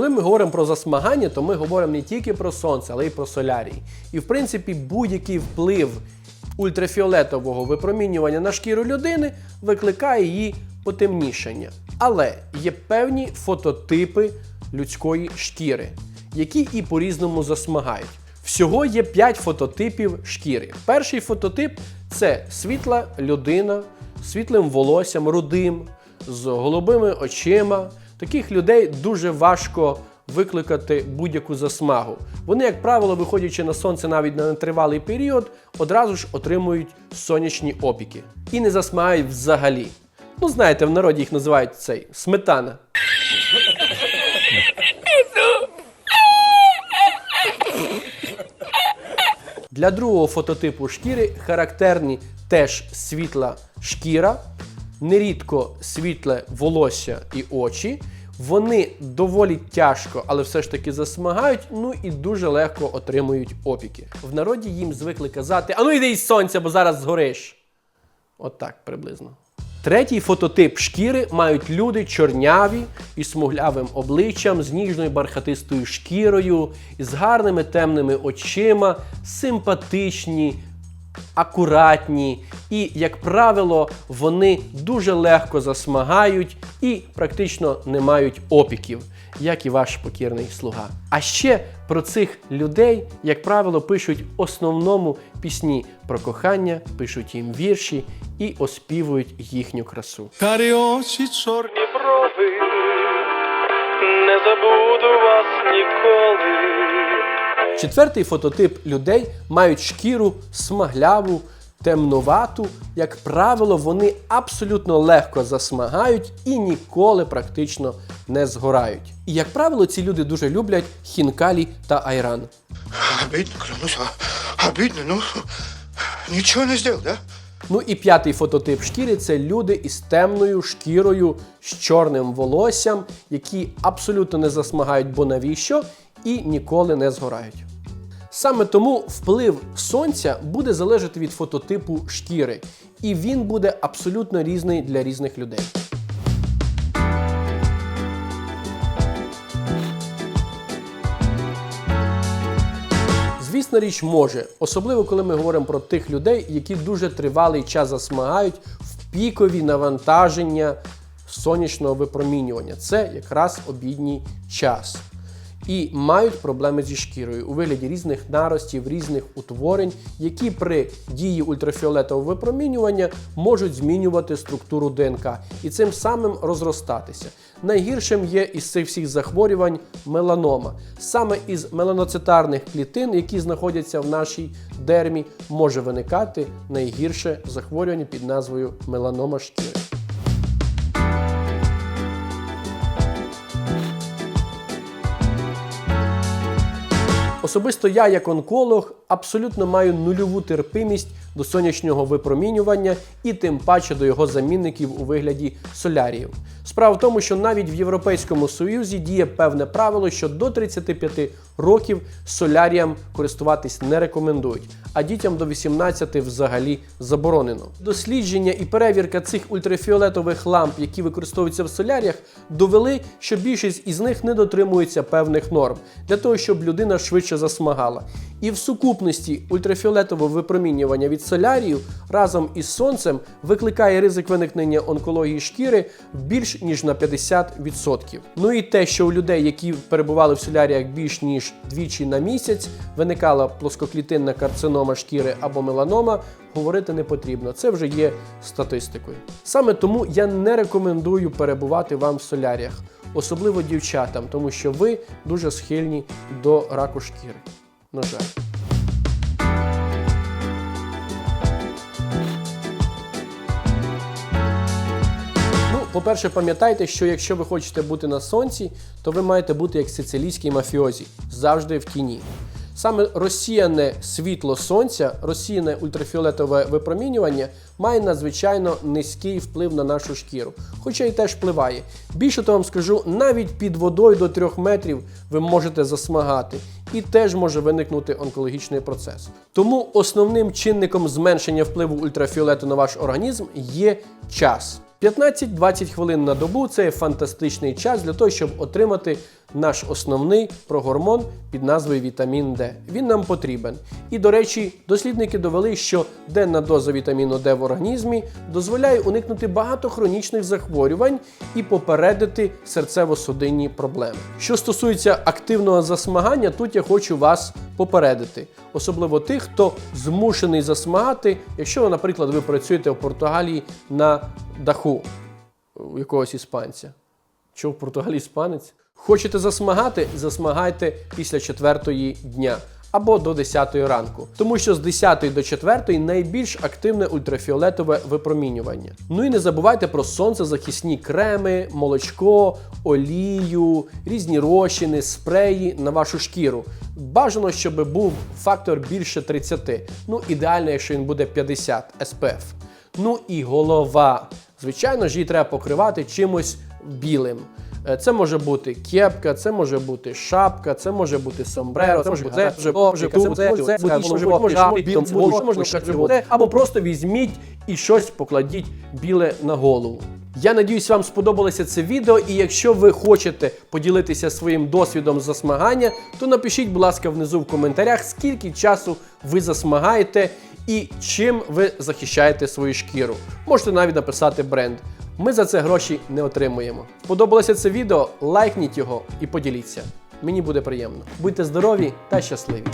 Коли ми говоримо про засмагання, то ми говоримо не тільки про сонце, але й про солярій. І в принципі, будь-який вплив ультрафіолетового випромінювання на шкіру людини викликає її потемнішання. Але є певні фототипи людської шкіри, які і по-різному засмагають. Всього є 5 фототипів шкіри. Перший фототип це світла людина з світлим волоссям, рудим, з голубими очима. Таких людей дуже важко викликати будь-яку засмагу. Вони, як правило, виходячи на сонце навіть на нетривалий період, одразу ж отримують сонячні опіки і не засмагають взагалі. Ну, знаєте, в народі їх називають цей сметана. Для другого фототипу шкіри характерні теж світла шкіра, нерідко світле волосся і очі. Вони доволі тяжко, але все ж таки засмагають, ну і дуже легко отримують опіки. В народі їм звикли казати: Ану йди із сонця, бо зараз згориш. Отак приблизно. Третій фототип шкіри мають люди чорняві із смуглявим обличчям, з ніжною бархатистою шкірою, із гарними темними очима, симпатичні, акуратні, і, як правило, вони дуже легко засмагають і практично не мають опіків, як і ваш покірний слуга. А ще про цих людей, як правило, пишуть основному пісні про кохання, пишуть їм вірші і оспівують їхню красу. Карі очі чорні брови, не забуду вас ніколи. Четвертий фототип людей мають шкіру смагляву, темнувату. Як правило, вони абсолютно легко засмагають і ніколи практично не згорають. І як правило, ці люди дуже люблять хінкалі та айран. Обидно, клянусь, а, обидно, ну, ничего не сделал, да? Ну і п'ятий фототип шкіри це люди із темною шкірою, з чорним волоссям, які абсолютно не засмагають, бо навіщо, і ніколи не згорають. Саме тому вплив сонця буде залежати від фототипу шкіри, і він буде абсолютно різний для різних людей. Звісно, річ може, особливо коли ми говоримо про тих людей, які дуже тривалий час засмагають в пікові навантаження сонячного випромінювання. Це якраз обідній час. І мають проблеми зі шкірою у вигляді різних наростів, різних утворень, які при дії ультрафіолетового випромінювання можуть змінювати структуру ДНК і цим самим розростатися. Найгіршим є із цих всіх захворювань меланома. Саме із меланоцитарних клітин, які знаходяться в нашій дермі, може виникати найгірше захворювання під назвою меланома шкіри. Особисто я, як онколог, абсолютно маю нульову терпимість до сонячного випромінювання і тим паче до його замінників у вигляді соляріїв. Справа в тому, що навіть в Європейському Союзі діє певне правило, що до 35 років соляріям користуватись не рекомендують, а дітям до 18 взагалі заборонено. Дослідження і перевірка цих ультрафіолетових ламп, які використовуються в соляріях, довели, що більшість із них не дотримується певних норм для того, щоб людина швидше засмагала. І в сукупності ультрафіолетове випромінювання від солярію разом із сонцем викликає ризик виникнення онкології шкіри більш ніж на 50%. Ну і те, що у людей, які перебували в соляріях більш ніж двічі на місяць, виникала плоскоклітинна карцинома шкіри або меланома, говорити не потрібно. Це вже є статистикою. Саме тому я не рекомендую перебувати вам в соляріях, особливо дівчатам, тому що ви дуже схильні до раку шкіри. На жаль. Ну, по-перше, пам'ятайте, що якщо ви хочете бути на сонці, то ви маєте бути як сицилійський мафіозі, завжди в тіні. Саме розсіяне світло сонця, розсіяне ультрафіолетове випромінювання має надзвичайно низький вплив на нашу шкіру, хоча й теж впливає. Більше того вам скажу, навіть під водою до 3 метрів ви можете засмагати, і теж може виникнути онкологічний процес. Тому основним чинником зменшення впливу ультрафіолету на ваш організм є час. 15-20 хвилин на добу це фантастичний час для того, щоб отримати наш основний прогормон під назвою вітамін Д. Він нам потрібен. І, до речі, дослідники довели, що денна доза вітаміну Д в організмі дозволяє уникнути багато хронічних захворювань і попередити серцево-судинні проблеми. Що стосується активного засмагання, тут я хочу вас попередити, особливо тих, хто змушений засмагати, якщо, наприклад, ви працюєте в Португалії на даху якогось іспанця. Що в Португалії іспанець? Хочете засмагати? Засмагайте після четвертої дня або до 10 ранку, тому що з 10 до 4 найбільш активне ультрафіолетове випромінювання. Ну і не забувайте про сонцезахисні креми, молочко, олію, різні розчини, спреї на вашу шкіру. Бажано, щоб був фактор більше 30. Ну, ідеально, якщо він буде 50 SPF. Ну і голова. Звичайно ж, її треба покривати чимось білим. Е, Це може бути кепка, це може бути шапка, це може бути сомбреро, це може бути це, або просто візьміть і щось покладіть біле на голову. Я надіюсь, вам сподобалося це відео, і якщо ви хочете поділитися своїм досвідом засмагання, то напишіть, будь ласка, внизу в коментарях, скільки часу ви засмагаєте і чим ви захищаєте свою шкіру. Можете навіть написати бренд. Ми за це гроші не отримуємо. Сподобалося це відео? Лайкніть його і поділіться. Мені буде приємно. Будьте здорові та щасливі!